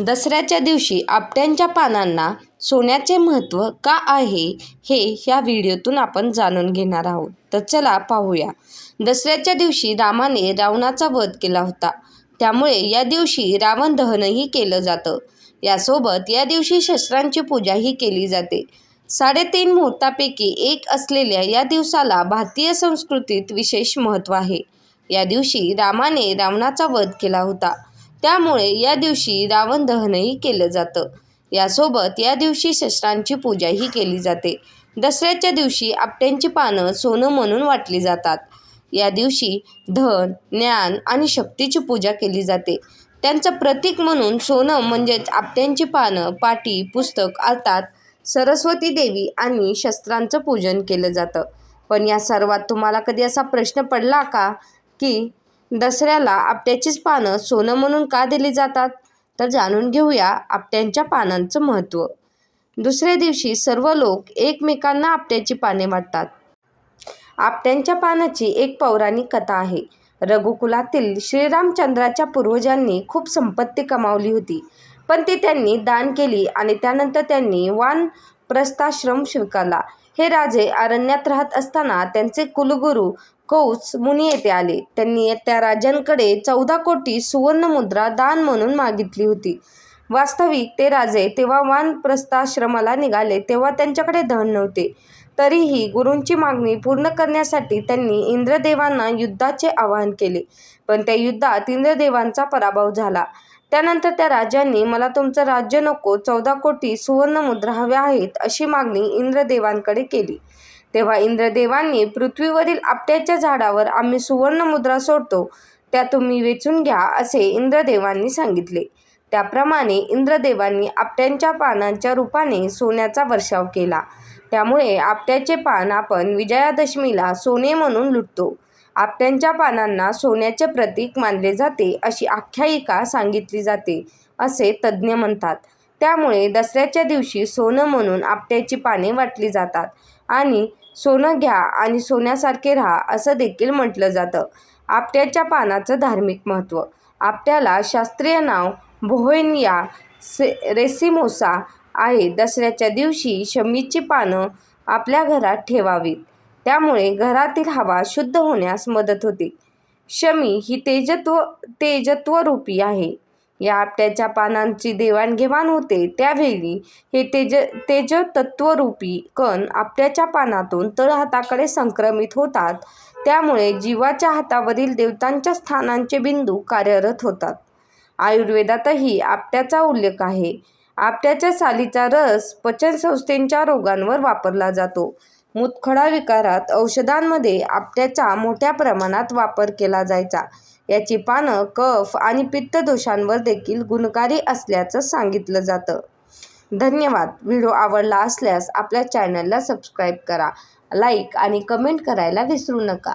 दसऱ्याच्या दिवशी आपट्यांच्या पानांना सोन्याचे महत्त्व का आहे हे ह्या व्हिडिओतून आपण जाणून घेणार आहोत. तर चला पाहूया. दसऱ्याच्या दिवशी रामाने रावणाचा वध केला होता. त्यामुळे या दिवशी रावण दहनही केलं जातं. यासोबत या दिवशी शस्त्रांची पूजाही केली जाते. साडेतीन मुहूर्तापैकी एक असलेल्या या दिवसाला भारतीय संस्कृतीत विशेष महत्त्व आहे. या दिवशी रामाने रावणाचा वध केला होता. त्यामुळे या दिवशी रावण दहनही केलं जातं. यासोबत या दिवशी शस्त्रांची पूजाही केली जाते. दसऱ्याच्या दिवशी आपट्यांची पानं सोनं म्हणून वाटली जातात. या दिवशी धन ज्ञान आणि शक्तीची पूजा केली जाते. त्यांचं प्रतीक म्हणून सोनं म्हणजेच आपट्यांची पानं पाटी पुस्तक अर्थात सरस्वती देवी आणि शस्त्रांचं पूजन केलं जातं. पण या सर्वात तुम्हाला कधी असा प्रश्न पडला का? की दसऱ्याला आपट्याचीच पानं सोनं म्हणून का दिली जातात? तर जाणून घेऊया आपट्यांच्या पानांचं महत्त्व. दुसऱ्या दिवशी सर्व लोक एकमेकांना आपट्याची पाने वाटतात. आपट्यांच्या पानाची एक पौराणिक कथा आहे. रघुकुलातील श्रीरामचंद्राच्या पूर्वजांनी खूप संपत्ती कमावली होती. पण ती त्यांनी दान केली आणि त्यानंतर त्यांनी वान प्रस्थाश्रम स्वीकारला हे राजे अरण्यात राहत असताना त्यांचे कुलगुरू कौस मुनी येथे आले. त्यांनी त्या राजांकडे चौदा कोटी सुवर्णमुद्रा दान म्हणून मागितली होती. वास्तविक ते राजे तेव्हा वानप्रस्थाश्रमाला निघाले तेव्हा त्यांच्याकडे धन नव्हते. तरीही गुरूंची मागणी पूर्ण करण्यासाठी त्यांनी इंद्रदेवांना युद्धाचे आवाहन केले. पण त्या युद्धात इंद्रदेवांचा पराभव झाला. त्यानंतर त्या राजांनी मला तुमचं राज्य नको चौदा कोटी सुवर्णमुद्रा हव्या आहेत अशी मागणी इंद्रदेवांकडे केली. तेव्हा इंद्रदेवांनी पृथ्वीवरील आपट्याच्या झाडावर आम्ही सुवर्णमुद्रा सोडतो त्या तुम्ही वेचून घ्या असे इंद्रदेवांनी सांगितले. त्याप्रमाणे इंद्रदेवांनी आपट्यांच्या पानांच्या रूपाने सोन्याचा वर्षाव केला. त्यामुळे आपट्याचे पान आपण विजयादशमीला सोने म्हणून लुटतो. आपट्यांच्या पानांना सोन्याचे प्रतीक मानले जाते अशी आख्यायिका सांगितली जाते असे तज्ज्ञ म्हणतात. त्यामुळे दसऱ्याच्या दिवशी सोनं म्हणून आपट्याची पाने वाटली जातात. आणि सोनं घ्या आणि सोन्यासारखे राहा असं देखील म्हटलं जातं. आपट्याच्या पानाचं धार्मिक महत्त्व. आपट्याला शास्त्रीय नाव बोहेनिया से रेसिमोसा आहे. दसऱ्याच्या दिवशी शमीची पानं आपल्या घरात ठेवावीत. त्यामुळे घरातील हवा शुद्ध होण्यास मदत होते. शमी ही तेजत्व तेजत्वरूपी आहे. या आपट्याच्या पानांची देवाणघेवाण होते त्यावेळी हे तेज तेजतत्वरूपी कण आपट्याच्या पानातून तळहाताकडे संक्रमित होतात. त्यामुळे जीवाच्या हातावरील देवतांच्या स्थानांचे बिंदू कार्यरत होतात. आयुर्वेदातही आपट्याचा उल्लेख आहे. आपट्याच्या सालीचा रस पचनसंस्थेच्या रोगांवर वापरला जातो. मुतखडा विकारात औषधांमध्ये आपट्याचा मोठ्या प्रमाणात वापर केला जायचा. याची पानं कफ आणि पित्त दोषांवर देखील गुणकारी असल्याचं सांगितलं जातं. धन्यवाद. व्हिडिओ आवडला असल्यास आपल्या चॅनलला सबस्क्राईब करा. लाईक आणि कमेंट करायला विसरू नका.